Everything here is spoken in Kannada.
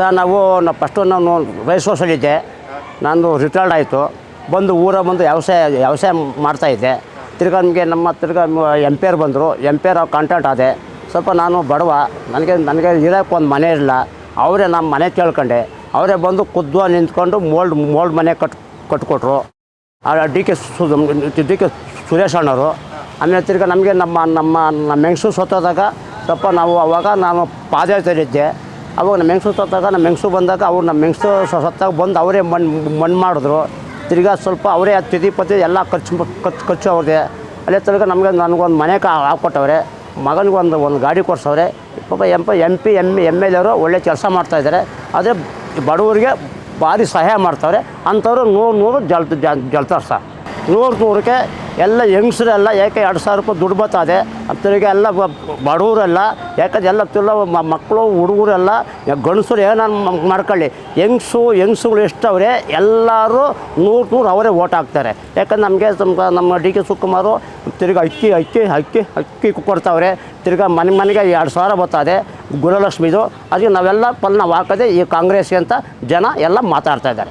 ಸರ್ ನಾವು ನಾವು ಫಸ್ಟು ನಾನು ರೈಸ್ ನಂದು ರಿಟೈರ್ಡ್ ಆಯಿತು. ಬಂದು ಊರ ಬಂದು ವ್ಯವಸಾಯ ವ್ಯವಸಾಯ ಮಾಡ್ತಾಯಿದ್ದೆ ತಿರ್ಗಾ ನಮಗೆ ನಮ್ಮ ತಿರ್ಗಾ ಆರ್ ಬಂದರು. ಆರ್ ಅವ್ರು ಕಾಂಟ್ಯಾಕ್ಟ್ ಆದೆ. ಸ್ವಲ್ಪ ನಾನು ಬಡವ. ನನಗೆ ನನಗೆ ಇರೋಕ್ಕೆ ಒಂದು ಮನೆ ಇಲ್ಲ. ಅವರೇ ನಮ್ಮ ಮನೆ ಕೇಳ್ಕೊಂಡೆ. ಅವರೇ ಬಂದು ಖುದ್ದು ನಿಂತ್ಕೊಂಡು ಮೋಲ್ಡ್ ಮೋಲ್ಡ್ ಮನೆ ಕಟ್, ಕಟ್ಕೊಟ್ರು. ಡಿ ಕೆ ಸು ಡಿ ಕೆ ಸುರೇಶ್ ಅಣ್ಣವರು. ಆಮೇಲೆ ತಿರ್ಗಿ ನಮಗೆ ನಮ್ಮ ನಮ್ಮ ನಮ್ಮ ಹೆಂಗಸು ಸತ್ತೋದಾಗ ಸ್ವಲ್ಪ ನಾವು ಅವಾಗ ನಾನು ಪಾದಯಾತ್ರೆಯಲ್ಲಿದ್ದೆ. ಅವಾಗ ನಮ್ಮ ಹೆಂಗಸು ಸತ್ತಾಗ ನಮ್ಮ ಹೆಂಗಸು ಬಂದಾಗ ಅವ್ರು ನಮ್ಮ ಹೆಂಗಸು ಸತ್ತಾಗ ಬಂದು ಅವರೇ ಮಣ್ಣು ಮಣ್ಣು ಮಾಡಿದ್ರು. ತಿರ್ಗಾ ಸ್ವಲ್ಪ ಅವರೇ ತಿದಿ ಪತಿ ಎಲ್ಲ ಖರ್ಚು ಖರ್ಚು ಖರ್ಚು ಅವ್ರದ್ದೆ. ಅಲ್ಲೇ ತನಕ ನಮಗೆ ನನಗೊಂದು ಮನೆ ಹಾಕ್ಕೊಟ್ಟವ್ರೆ ಮಗನಿಗೊಂದು ಒಂದು ಗಾಡಿ ಕೊಡ್ಸವ್ರೆ. ಪಾಪ M P M P M M L ಎರು ಒಳ್ಳೆ ಕೆಲಸ ಮಾಡ್ತಾಯಿದ್ದಾರೆ ಆದರೆ ಬಡವರಿಗೆ ಭಾರಿ ಸಹಾಯ ಮಾಡ್ತಾವ್ರೆ. ಅಂಥವ್ರು ನೂರು ನೂರು ಜಲ್ ಜಲ್ತಾರೆ ಸರ್. ನೂರು, ನೂರಕ್ಕೆ ಎಲ್ಲ ಹೆಂಗಸರೆಲ್ಲ ಯಾಕೆ ಎರಡು ಸಾವಿರ ರೂಪಾಯಿ ದುಡ್ಡು ಬರ್ತದೆ? ಅಂತರಿಗೆ ಎಲ್ಲ ಬಡವರೆಲ್ಲ, ಯಾಕಂದ್ರೆ ಎಲ್ಲ ತಿಲ್ಲ ಮಕ್ಕಳು, ಹುಡುಗರೆಲ್ಲ ಗಂಡಸರು ಏನಾರು ಮಾಡ್ಕೊಳ್ಳಿ. ಹೆಂಗಸು, ಹೆಂಗಸುಗಳು ಎಷ್ಟವ್ರೆ, ಎಲ್ಲರೂ ನೂರು ನೂರು ಅವರೇ ಓಟ್ ಹಾಕ್ತಾರೆ. ಯಾಕಂದ್ರೆ ನಮಗೆ ನಮ್ಮ ನಮ್ಮ ಡಿ ಕೆ ಶಿವಕುಮಾರು ತಿರ್ಗಿ ಅಕ್ಕಿ ಅಕ್ಕಿ ಅಕ್ಕಿ ಅಕ್ಕಿ ಕೊಡ್ತಾವ್ರೆ. ತಿರ್ಗಿ ಮನೆ ಮನೆಗೆ ಎರಡು ಸಾವಿರ ಬರ್ತದೆ, ಗುರುಲಕ್ಷ್ಮಿದು. ಅದಕ್ಕೆ ನಾವೆಲ್ಲ ಪಲ್ ನಾವು ಹಾಕೋದೆ ಈ ಕಾಂಗ್ರೆಸ್ಗೆ ಅಂತ ಜನ ಎಲ್ಲ ಮಾತಾಡ್ತಾ ಇದ್ದಾರೆ.